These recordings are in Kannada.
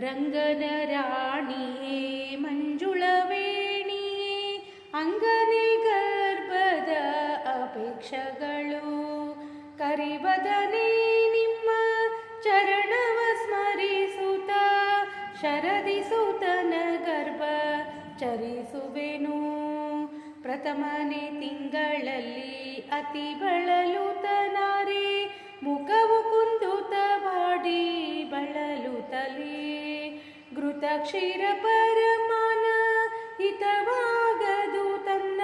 ರಂಗನ ರಾಣಿಯೇ ಮಂಜುಳವೇಣಿಯೇ ಅಂಗನೆ ಗರ್ಭದ ಅಪೇಕ್ಷಗಳು. ಕರಿವದನೆ ನಿಮ್ಮ ಚರಣವ ಸ್ಮರಿಸುತ್ತ ಶರದಿಸುತನ ಗರ್ಭ ಚರಿಸುವೆನು. ಪ್ರಥಮನೇ ತಿಂಗಳಲ್ಲಿ ಅತಿ ಬಳಲುತನಾರೆ, ಮುಖವು ಕುಂದುತ ಬಾಡಿ ಬಳಲುತ್ತಲೇ ಘೃತ ಕ್ಷೀರ ಪರಮಾನ ಹಿತವಾಗದು ತನ್ನ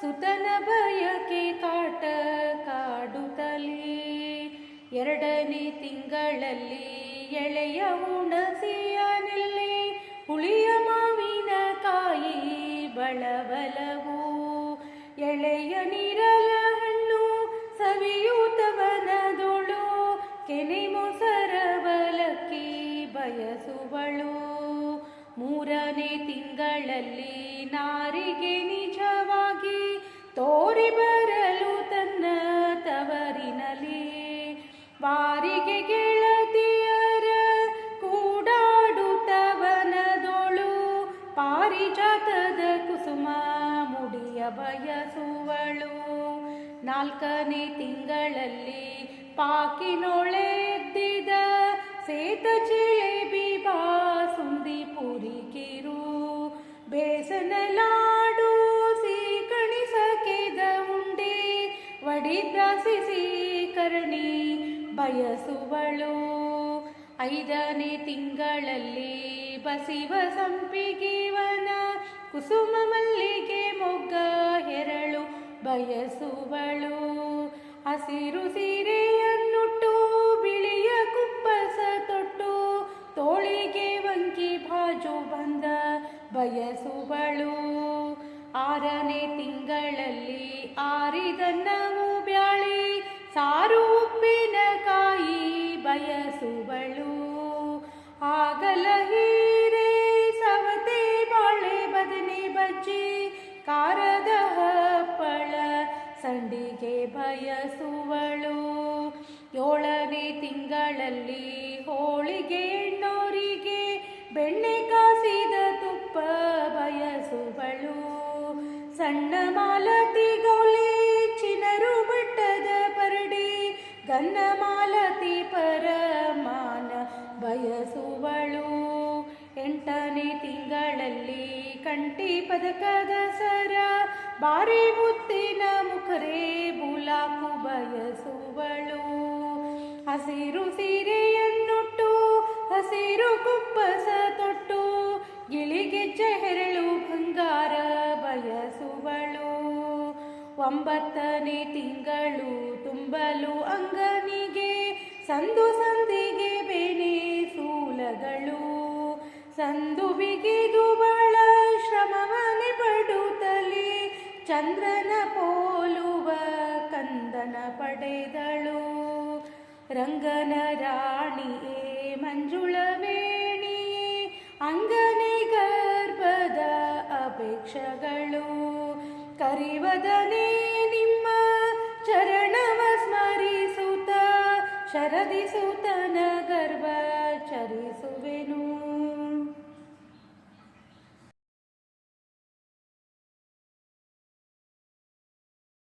ಸುತನ ಬಯಕೆ ಕಾಟ ಕಾಡುತ್ತಲೇ. ಎರಡನೇ ತಿಂಗಳಲ್ಲಿ ಎಳೆಯ ಉಣಸಿಯನಲ್ಲಿ ಹುಳಿಯ ಮಾವಿನ ಕಾಯಿ ಬಳಬಲವು. ಎಳೆಯ ನೀರಲ ಹಣ್ಣು ಸವಿಯೂತವನದೊಳು ಕೆನೆ ಮೊಸರವಲಕ್ಕಿ ಬಯಸುವಳು. ಮೂರನೇ ತಿಂಗಳಲ್ಲಿ ನಾರಿಗೆ ನಿಜವಾಗಿ ತೋರಿ ಬರಲು ತನ್ನ ತವರಿನಲ್ಲಿ. ವಾರಿಗೆ ಗೆಳತಿಯರ ಕೂಡಾಡುತ್ತವನದೊಳು ಪಾರಿಜಾತದ ಕುಸುಮ ಮುಡಿಯ ಬಯಸುವಳು. ನಾಲ್ಕನೇ ತಿಂಗಳಲ್ಲಿ ಪಾಕಿನೊಳೆದ್ದಿದ ಸೇತ ಪುರಿಕಿರು ಬೇಸನ ಲಾಡು ಸೀಕಣಿಸಕೆದ ಉಂಡೆ ವಡಿದ ಸಿಸಿ ಕರ್ಣಿ ಬಯಸುವಳು. ಐದನೇ ತಿಂಗಳಲ್ಲಿ ಬಸಿವ ಸಂಪಿಗೆವನ ಕುಸುಮ ಮಲ್ಲಿಗೆ ಮೊಗ್ಗ ಹೆರಳು ಬಯಸುವಳು. ಹಸಿರು ಸೀರೆಯನ್ನುಟ್ಟು ಬಯಸುವಳು ಆರನೇ ತಿಂಗಳಲ್ಲಿ ಆರಿದನ್ನವು ಬ್ಯಾಳಿ. ಸಾರು ಉಪ್ಪಿನಕಾಯಿ ಬಯಸುವಳು ಆಗಲ ಹೀರೆ ಸವತೆ ಬಾಳೆ ಬದನೆ ಬಜ್ಜಿ. ಕಾರದ ಹಪ್ಪಳ ಸಂಡಿಗೆ ಬಯಸುವಳು ಏಳನೇ ತಿಂಗಳಲ್ಲಿ ಹೋಳಿಗೆ ಗನ್ನ ಮಾಲತಿ ಪರಮಾನ ಬಯಸುವಳು. ಎಂಟನೇ ತಿಂಗಳಲ್ಲಿ ಕಂಠಿ ಪದಕದ ಸರ, ಬಾರಿ ಮುತ್ತಿನ ಮುಖರೇ ಬುಲಾಕು ಬಯಸುವಳು. ಹಸಿರು ಸೀರೆಯನ್ನುಟ್ಟು, ಹಸಿರು ಕುಪ್ಪಸ ತೊಟ್ಟು ಇಳಿಗೆ ಹೆರಳು ಬಂಗಾರ ಬಯಸುವಳು. ಒಂಬತ್ತನೇ ತಿಂಗಳು ತುಂಬಲು ಸಂದು ಸಂದಿಗೆ ಬೆನೆ ಸೂಲಗಳು ಸಂದು ಬಿಗಿದು ಬಳ ಶ್ರಮವನೆ ಪಡುತ್ತಲೇ, ಚಂದ್ರನ ಪೋಲುವ ಕಂದನ ಪಡೆದಳು. ರಂಗನ ರಾಣಿಯೇ ಮಂಜುಳವೇಣಿಯೇ ಅಂಗನೆ ಗರ್ಭದ ಅಪೇಕ್ಷಗಳು, ಕರಿವದನೆ ಶರದಿಸುತನ ಗರ್ವ ಚರಿಸುವೆನು.